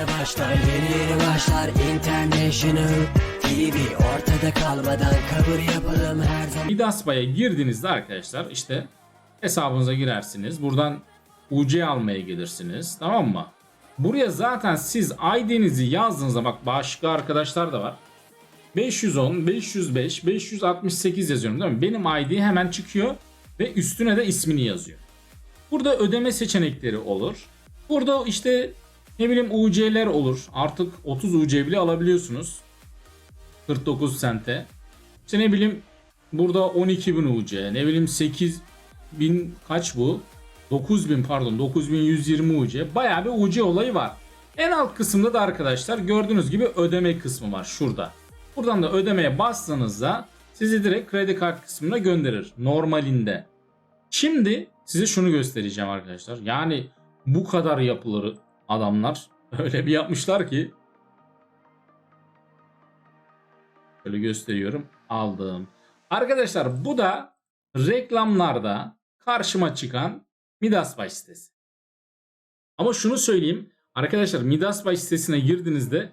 yeni başlar Yeni yeni başlar International TV Ortada kalmadan kabul yapalım her zaman Midasba'ya girdiğinizde arkadaşlar işte hesabınıza girersiniz. Buradan UC almaya gelirsiniz. Tamam mı? Buraya zaten siz ID'nizi yazdığınızda bak başka arkadaşlar da var. 510, 505, 568 yazıyorum değil mi? Benim ID hemen çıkıyor ve üstüne de ismini yazıyor. Burada ödeme seçenekleri olur. Burada işte ne bileyim UC'ler olur. Artık 30 UC bile alabiliyorsunuz. 49 sente. İşte ne bileyim burada 12.000 UC, ne bileyim 8.000 kaç bu? 9.000 pardon 9120 UC. Bayağı bir UC olayı var. En alt kısımda da arkadaşlar gördüğünüz gibi ödeme kısmı var şurada. Buradan da ödemeye bastığınızda sizi direkt kredi kart kısmına gönderir normalinde. Şimdi size şunu göstereceğim arkadaşlar. Yani bu kadar yapılır adamlar öyle bir yapmışlar ki Şöyle gösteriyorum. Aldım. Arkadaşlar bu da reklamlarda karşıma çıkan Midasbay sitesi. Ama şunu söyleyeyim. Arkadaşlar Midasbay sitesine girdiğinizde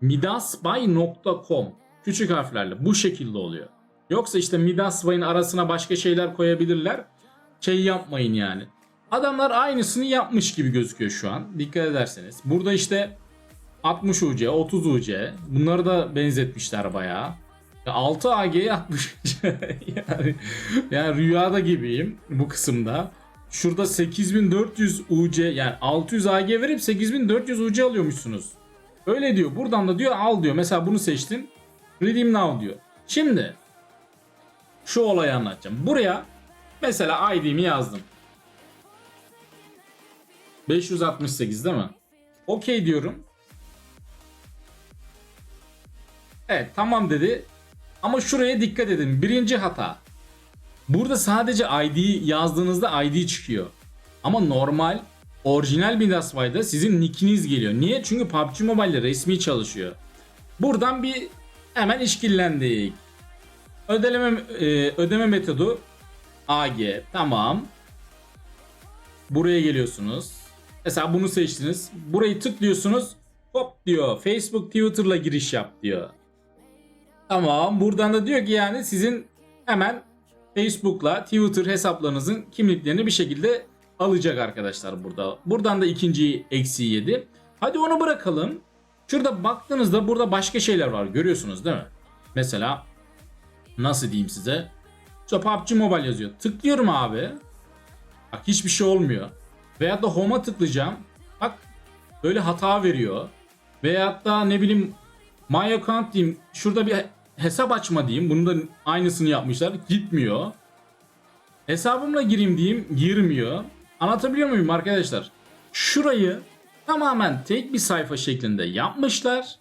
midasbay.com küçük harflerle bu şekilde oluyor. Yoksa işte Midasbay'ın arasına başka şeyler koyabilirler. Şey yapmayın yani. Adamlar aynısını yapmış gibi gözüküyor şu an. Dikkat ederseniz. Burada işte 60 UC, 30 UC. Bunları da benzetmişler bayağı. Ya 6 AG'ye 60 yani, yani rüyada gibiyim bu kısımda. Şurada 8400 UC yani 600 AG verip 8400 UC alıyormuşsunuz. Öyle diyor. Buradan da diyor al diyor. Mesela bunu seçtin. Redeem now diyor. Şimdi şu olayı anlatacağım. Buraya mesela ID'mi yazdım. 568 değil mi? Okey diyorum. Evet tamam dedi. Ama şuraya dikkat edin. Birinci hata. Burada sadece ID yazdığınızda ID çıkıyor. Ama normal orijinal Midasbay'da sizin nickiniz geliyor. Niye? Çünkü PUBG Mobile resmi çalışıyor. Buradan bir hemen işkillendik. Ödeme, e, ödeme metodu AG. Tamam. Buraya geliyorsunuz. Mesela bunu seçtiniz. Burayı tıklıyorsunuz. Hop diyor. Facebook Twitter'la giriş yap diyor. Tamam. Buradan da diyor ki yani sizin hemen Facebook'la Twitter hesaplarınızın kimliklerini bir şekilde alacak arkadaşlar burada. Buradan da ikinci eksiği yedi. Hadi onu bırakalım. Şurada baktığınızda burada başka şeyler var. Görüyorsunuz değil mi? Mesela nasıl diyeyim size? İşte PUBG Mobile yazıyor. Tıklıyorum abi. Bak hiçbir şey olmuyor. Veyahut da home'a tıklayacağım. Bak böyle hata veriyor. Veyahut da ne bileyim My account diyeyim. Şurada bir hesap açma diyeyim. Bunun da aynısını yapmışlar. Gitmiyor. Hesabımla gireyim diyeyim. Girmiyor. Anlatabiliyor muyum arkadaşlar? Şurayı tamamen tek bir sayfa şeklinde yapmışlar.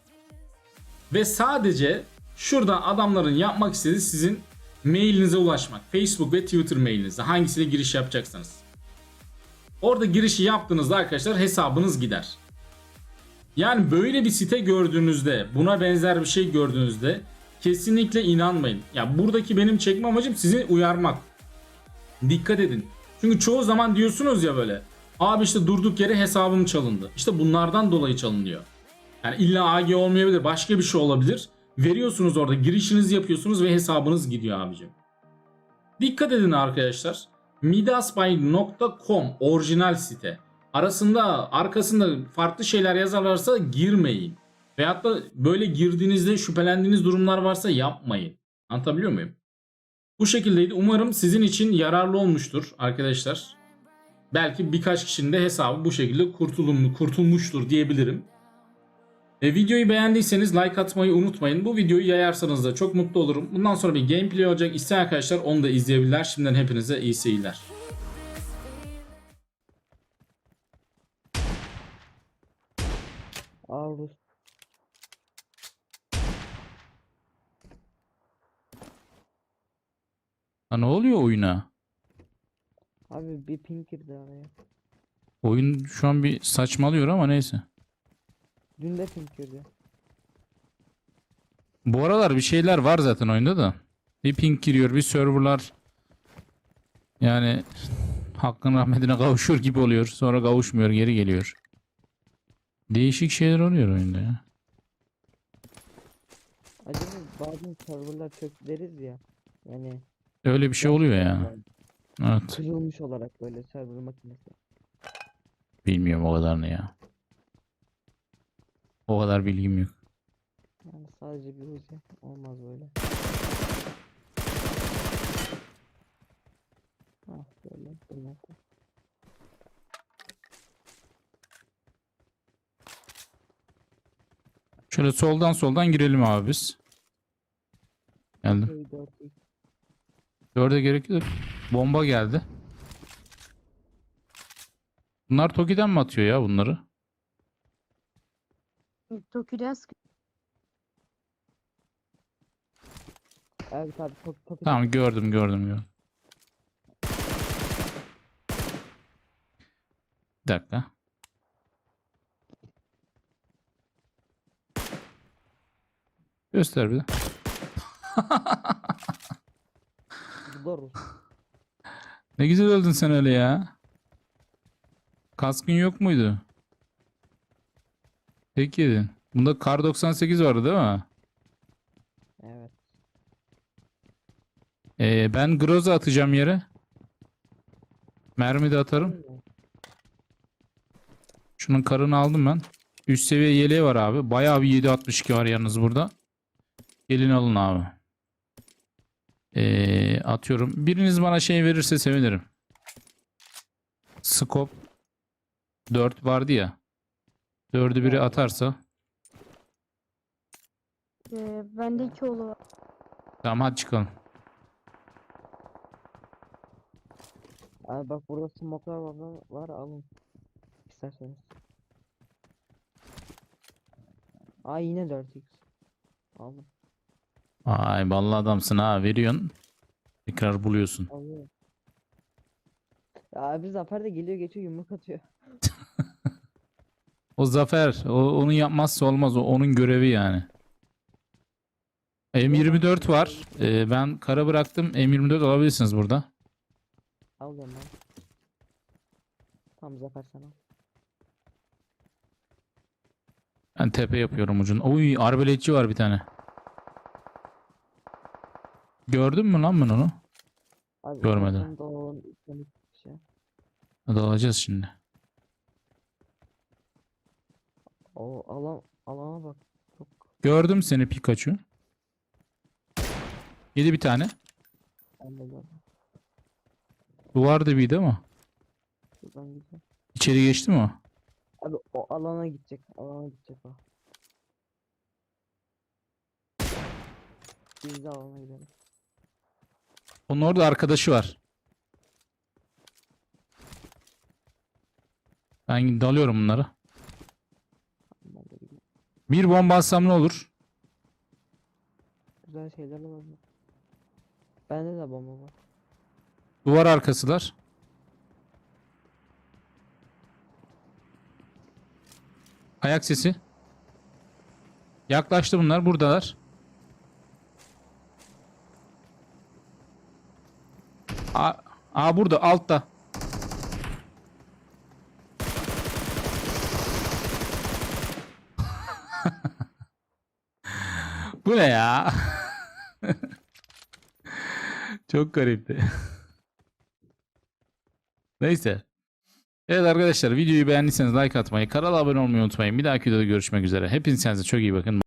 Ve sadece şurada adamların yapmak istediği sizin mailinize ulaşmak. Facebook ve Twitter mailinize. Hangisiyle giriş yapacaksanız. Orada girişi yaptığınızda arkadaşlar hesabınız gider. Yani böyle bir site gördüğünüzde, buna benzer bir şey gördüğünüzde kesinlikle inanmayın. Ya buradaki benim çekme amacım sizi uyarmak. Dikkat edin. Çünkü çoğu zaman diyorsunuz ya böyle. Abi işte durduk yere hesabım çalındı. İşte bunlardan dolayı çalınıyor. Yani illa AG olmayabilir, başka bir şey olabilir. Veriyorsunuz orada, girişinizi yapıyorsunuz ve hesabınız gidiyor abicim. Dikkat edin arkadaşlar. Midasbuy.com orijinal site. Arasında arkasında farklı şeyler yazarlarsa girmeyin. Veyahut da böyle girdiğinizde şüphelendiğiniz durumlar varsa yapmayın. Anlatabiliyor muyum? Bu şekildeydi. Umarım sizin için yararlı olmuştur arkadaşlar. Belki birkaç kişinin de hesabı bu şekilde kurtulumlu, kurtulmuştur diyebilirim. E, videoyu beğendiyseniz like atmayı unutmayın. Bu videoyu yayarsanız da çok mutlu olurum. Bundan sonra bir gameplay olacak. İsteyen arkadaşlar onu da izleyebilirler. Şimdiden hepinize iyi seyirler. Al. Ha ne oluyor oyuna? Abi bir ping girdi araya. Oyun şu an bir saçmalıyor ama neyse. Dün de girdi. Bu aralar bir şeyler var zaten oyunda da. Bir ping giriyor, bir serverlar yani hakkın rahmetine kavuşur gibi oluyor. Sonra kavuşmuyor, geri geliyor. Değişik şeyler oluyor oyunda ya. Acaba bazen serverlar çöktü deriz ya. Yani Öyle bir şey oluyor ya. Evet. kırılmış olarak böyle server makinesi. Bilmiyorum o kadarını ya. O kadar bilgim yok. Yani sadece bir uzi olmaz böyle. Ah böyle böyle. Şöyle soldan soldan girelim abi biz. Geldim. Şey. Dörde gerek yok. Bomba geldi. Bunlar Toki'den mi atıyor ya bunları? Toki'den Evet abi çok çok Tamam gördüm gördüm gördüm. Bir dakika. Göster bir de. Ne güzel öldün sen öyle ya. Kaskın yok muydu? Peki. Bunda kar 98 vardı değil mi? Evet. Ee, ben Groza atacağım yere. Mermi de atarım. Şunun karını aldım ben. Üst seviye yeleği var abi. Bayağı bir 762 var yalnız burada. Gelin alın abi. Ee, atıyorum. Biriniz bana şey verirse sevinirim. Scope 4 vardı ya. 4'ü biri atarsa. Ee, bende iki oğlu var. Tamam hadi çıkalım. Abi bak burada smoke'lar var, var alın. İsterseniz. Aa yine 4x. Aldım. Ay vallahi adamsın ha veriyorsun. Tekrar buluyorsun. Alıyorum. Ya abi Zafer de geliyor geçiyor yumruk atıyor. O zafer. O, onu yapmazsa olmaz. O onun görevi yani. M24 var. Ee, ben kara bıraktım. M24 alabilirsiniz burada. Alıyorum ben. Tamam Zafer sana. Ben tepe yapıyorum ucunu. Oy arbeletçi var bir tane. Gördün mü lan ben onu? Abi Görmedim. istersen Doğu'nun üstüne bir şey. Hadi alacağız şimdi. O alan alana bak. Çok Gördüm seni Pikachu. Yedi bir tane. gördüm. Duvar dibiydi ama. Şuradan gideceğim. İçeri geçti mi o? Abi o alana gidecek. Alana gidecek o. Biz de alana gidelim. Onun orada arkadaşı var. Ben dalıyorum bunlara. Bir bomba atsam ne olur? Güzel şeyler olabilir. Bende de bomba var. Duvar arkasılar. Ayak sesi. Yaklaştı bunlar. Buradalar. Aa, aa burada altta. Bu ne ya? Çok garipti. Neyse. Evet arkadaşlar videoyu beğendiyseniz like atmayı, kanala abone olmayı unutmayın. Bir dahaki videoda görüşmek üzere. Hepiniz kendinize çok iyi bakın.